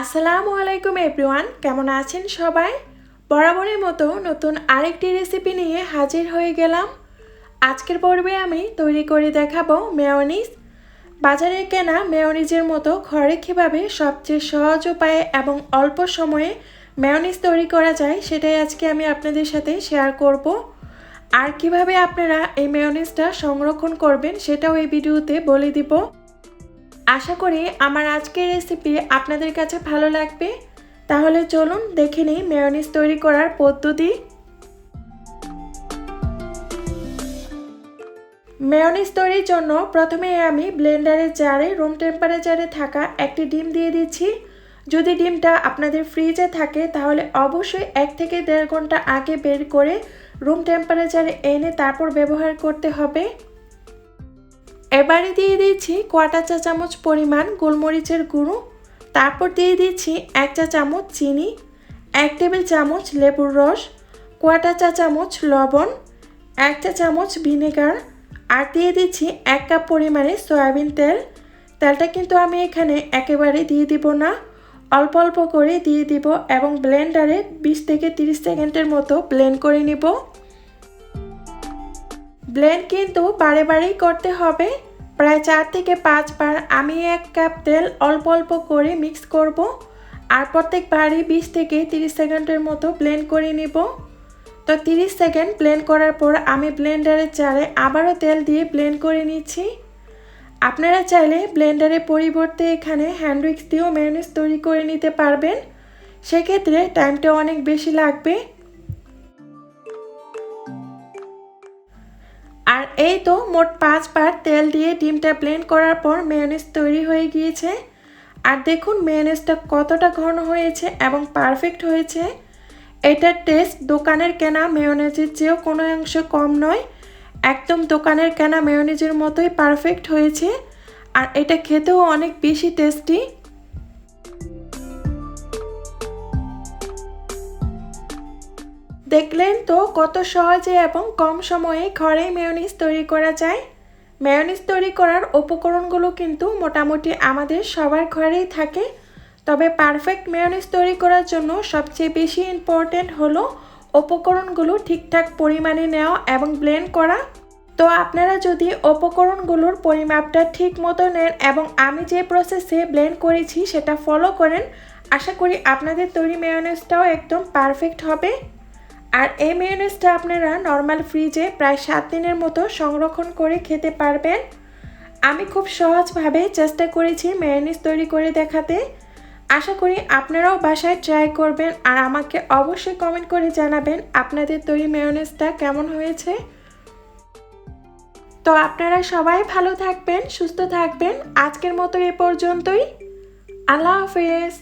আসসালামু আলাইকুম এভরিওয়ান, কেমন আছেন সবাই? বরাবরের মতো নতুন আরেকটি রেসিপি নিয়ে হাজির হয়ে গেলাম। আজকের পর্বে আমি তৈরি করে দেখাবো মেয়নিজ। বাজারে কেনা মেয়নিজের মতো ঘরে কীভাবে সবচেয়ে সহজ উপায়ে এবং অল্প সময়ে মেয়নিজ তৈরি করা যায় সেটাই আজকে আমি আপনাদের সাথে শেয়ার করব। আর কীভাবে আপনারা এই মেয়নিজটা সংরক্ষণ করবেন সেটাও এই ভিডিওতে বলে দিব। আশা করি আমার আজকের রেসিপি আপনাদের কাছে ভালো লাগবে। তাহলে চলুন দেখে নিই মেয়নিজ তৈরি করার পদ্ধতি। মেয়নিজ তৈরির জন্য প্রথমে আমি ব্লেন্ডারের জারে রুম টেম্পারেচারে থাকা একটি ডিম দিয়ে দিচ্ছি। যদি ডিমটা আপনাদের ফ্রিজে থাকে, তাহলে অবশ্যই এক থেকে দেড় ঘণ্টা আগে বের করে রুম টেম্পারেচারে এনে তারপর ব্যবহার করতে হবে। এবারে দিয়ে দিচ্ছি কোয়াটা চা চামচ পরিমাণ গোলমরিচের গুঁড়ো। তারপর দিয়ে দিচ্ছি এক চা চামচ চিনি, এক টেবিল চামচ লেবুর রস কোয়াটা চা চামচ লবণ, এক চা চামচ ভিনেগার আর দিয়ে দিচ্ছি এক কাপ পরিমাণে সয়াবিন তেল। তেলটা কিন্তু আমি এখানে একেবারে দিয়ে দিব না। অল্প অল্প করে দিয়ে দিব এবং ব্লেন্ডারে বিশ থেকে তিরিশ সেকেন্ডের মতো ব্লেন্ড করে নিব। ব্লেন্ড কিন্তু বারে বারেই করতে হবে। প্রায় চার থেকে পাঁচবার আমি এক কাপ তেল অল্প অল্প করে মিক্স করব আর প্রত্যেকবারই বিশ থেকে তিরিশ সেকেন্ডের মতো ব্লেন্ড করে নিব। তো তিরিশ সেকেন্ড ব্লেন্ড করার পর আমি ব্লেন্ডারের চারে আবারও তেল দিয়ে ব্লেন্ড করে নিচ্ছি। আপনারা চাইলে ব্লেন্ডারের পরিবর্তে এখানে হ্যান্ড উইক্স দিয়েও ম্যানেজ তৈরি করে নিতে পারবেন। সেক্ষেত্রে টাইমটা অনেক বেশি লাগবে। এই তো মোট পাঁচবার তেল দিয়ে ডিমটা ব্লেন্ড করার পর মেয়নিজ তৈরি হয়ে গিয়েছে। আর দেখুন মেয়নিজটা কতটা ঘন হয়েছে এবং পারফেক্ট হয়েছে। এটার টেস্ট দোকানের কেনা মেয়নিজের চেয়েও কোনো অংশ কম নয়। একদম দোকানের কেনা মেয়নিজের মতোই পারফেক্ট হয়েছে। আর এটা খেতেও অনেক বেশি টেস্টি দেখলেন তো কত সহজে এবং কম সময়ে ঘরে মেয়নিজ তৈরি করা যায়? মেয়নিজ তৈরি করার উপকরণগুলো কিন্তু মোটামুটি আমাদের সবার ঘরেই থাকে। তবে পারফেক্ট মেয়নিজ তৈরি করার জন্য সবচেয়ে বেশি ইম্পর্ট্যান্ট হলো উপকরণগুলো ঠিকঠাক পরিমাণে নেওয়া এবং ব্লেন্ড করা। তো আপনারা যদি উপকরণগুলোর পরিমাপটা ঠিক মতো নেন এবং আমি যে প্রসেসে ব্লেন্ড করেছি সেটা ফলো করেন, আশা করি আপনাদের তৈরি মেয়নিজটাও একদম পারফেক্ট হবে। আর এই মেয়নিজটা আপনারা নর্মাল ফ্রিজে প্রায় সাত দিনের মতো সংরক্ষণ করে খেতে পারবেন। আমি খুব সহজভাবে চেষ্টা করেছি মেয়নিজ তৈরি করে দেখাতে। আশা করি আপনারাও বাসায় ট্রাই করবেন আর আমাকে অবশ্যই কমেন্ট করে জানাবেন আপনাদের তৈরি মেয়নিজটা কেমন হয়েছে। তো আপনারা সবাই ভালো থাকবেন, সুস্থ থাকবেন। আজকের মতো এ পর্যন্তই। আল্লাহ হাফেজ।